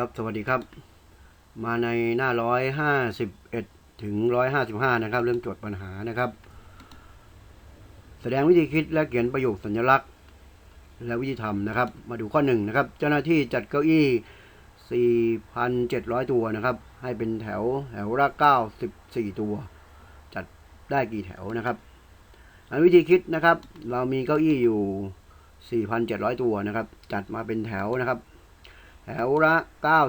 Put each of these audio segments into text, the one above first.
ครับสวัสดีครับ มาในหน้าร้อยห้าสิบเอ็ดถึงร้อยห้าสิบห้านะครับ เรื่องโจทย์ปัญหานะครับ แสดงวิธีคิดและเขียนประโยคสัญลักษณ์ และวิธีทำนะครับ มาดูข้อหนึ่งนะครับ เจ้าหน้าที่จัดเก้าอี้4,700ตัวนะครับ ให้เป็นแถวแถวละ94ตัว จัดได้กี่แถวนะครับอันวิธีคิดนะครับ เรามีเก้าอี้อยู่ 4,700 ตัวนะครับ จัดมาเป็นแถวนะครับ แถวละ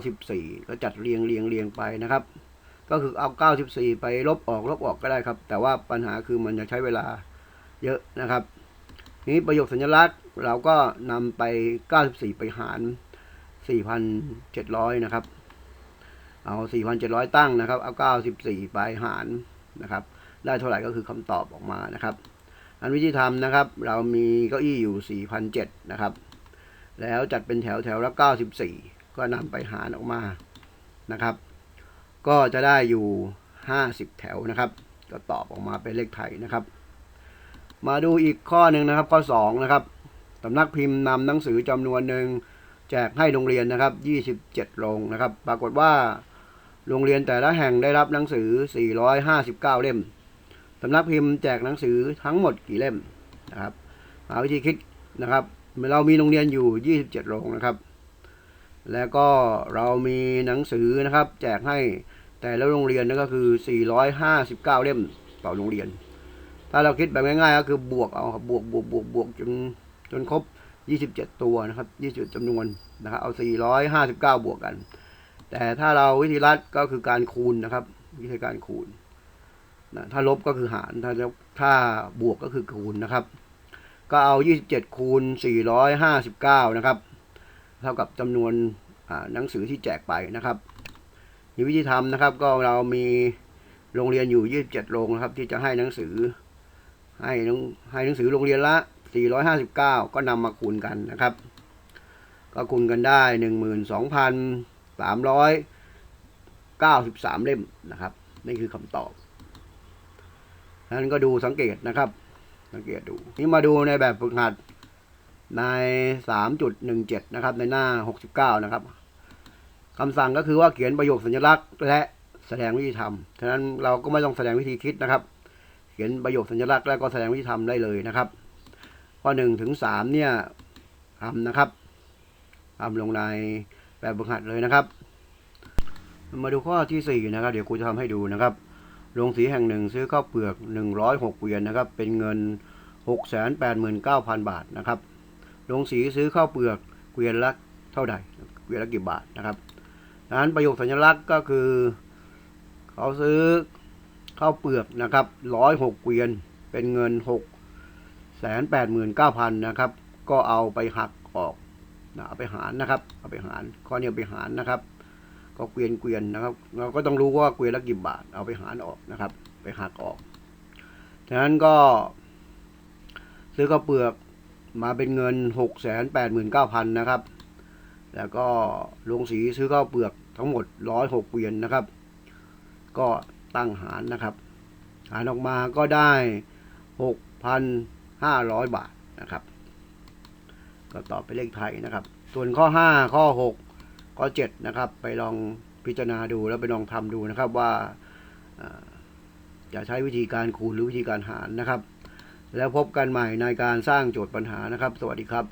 94ก็จัดเรียงเรียงเรียงไปนะครับ ก็คือเอา 94 ไปลบออกลบออกก็ได้ครับ แต่ว่าปัญหาคือมันจะใช้เวลาเยอะนะครับ นี้ประโยคสัญลักษณ์เราก็นำไป 94 ไปหาร 4,700 นะครับ เอา 4,700 ตั้งนะครับ เอา 94 ไปหารนะครับ ได้เท่าไหร่ก็คือคำตอบออกมานะครับ อันวิธีทำนะครับ เรามีเก้าอี้อยู่ 4,700 นะครับ แล้วจัดเป็นแถวแถวละ94 ก็นำไปหารออกมานะครับ ก็จะได้อยู่ 50 แถวนะครับ ก็ตอบออกมาเป็นเลขไทยนะครับ มาดูอีกข้อหนึ่งนะครับ ข้อ 2 นะครับสำนักพิมพ์นำหนังสือจำนวนหนึ่งแจกให้โรงเรียนนะครับ 27 โรงนะครับ ปรากฏว่าโรงเรียนแต่ละแห่งได้รับหนังสือ 459 เล่มสำนักพิมพ์แจกหนังสือทั้งหมดกี่เล่มนะครับหาวิธีคิดนะครับ เรามีโรงเรียนอยู่ 27 โรงนะครับ แล้วก็เรามีหนังสือนะครับ แจกให้แต่ละโรงเรียนนั่นก็คือ 459 เล่มต่อโรงเรียน ถ้าเราคิดแบบง่ายๆก็คือบวกเอาครับบวกบวกบวกบวกจนจนครบ 27 ตัวนะครับ27จำนวนนะครับเอา 459 บวกกัน แต่ถ้าเราวิธีรัดก็คือการคูณนะครับ วิธีการคูณนะถ้าลบก็คือหารถ้าถ้าบวกก็คือคูณนะครับ ก็เอา 27 คูณ 459 นะครับ เท่ากับจำนวนหนังสือที่แจกไปนะครับมีวิธีทำนะครับ ก็เรามีโรงเรียนอยู่ 27 โรงนะครับ ที่จะให้หนังสือ ให้หนังให้หนังสือโรงเรียนละ 459 ก็นำมาคูณกันนะครับ ก็คูณกันได้ 12,393 เล่มนะครับ นี่คือคำตอบนั้นก็ดูสังเกตนะครับ สังเกตดู นี่มาดูในแบบฝึกหัดใน 3.17 นะครับ ในหน้า 69 นะครับคำสั่งก็คือว่าเขียนประโยคสัญลักษณ์และแสดงวิธีทำฉะนั้นเราก็ไม่ต้องแสดงวิธีคิดนะครับ เขียนประโยคสัญลักษณ์แล้วก็แสดงวิธีทำได้เลยนะครับ ข้อ1ถึง3เนี่ยทำนะครับทำลงในแบบฝึกหัดเลยนะครับ มาดูข้อที่4นะครับ เดี๋ยวครูจะทำให้ดูนะครับ โรงสีแห่งหนึ่งซื้อข้าวเปลือก 106เกวียนนะครับ เป็นเงิน 689,000 บาทนะครับโรงสีซื้อข้าวเปลือกเกวียนละเท่าใดเกวียนละกี่บาทนะครับดังนั้นประโยคสัญลักษณ์ก็คือ เขาซื้อข้าวเปลือกนะครับ106เกวียนเป็นเงิน 689,000นะครับ ก็เอาไปหักออกนะเอาไปหารนะครับ เอาไปหารข้อนี้ไปหารนะครับ ก็เกวียนเกวียนนะครับ เราก็ต้องรู้ว่าเกวียนละกี่บาท เอาไปหารออกนะครับ ไปหักออกฉะนั้นก็ ซื้อข้าวเปลือกมาเป็นเงิน689,000นะครับ แล้วก็ลงสีซื้อข้าวเปลือกทั้งหมด106เกวียนนะครับ ก็ตั้งหารนะครับ หารออกมาก็ได้6,500บาทนะครับ ก็ตอบไปเลขไทยนะครับ ส่วนข้อ5ข้อ6 ข้อ7นะครับไปลองพิจารณาดูแล้วไปลองทำดูนะครับว่าจะใช้วิธีการคูณหรือวิธีการหารนะครับ แล้วพบกันใหม่ในการสร้างโจทย์ปัญหานะครับ สวัสดีครับ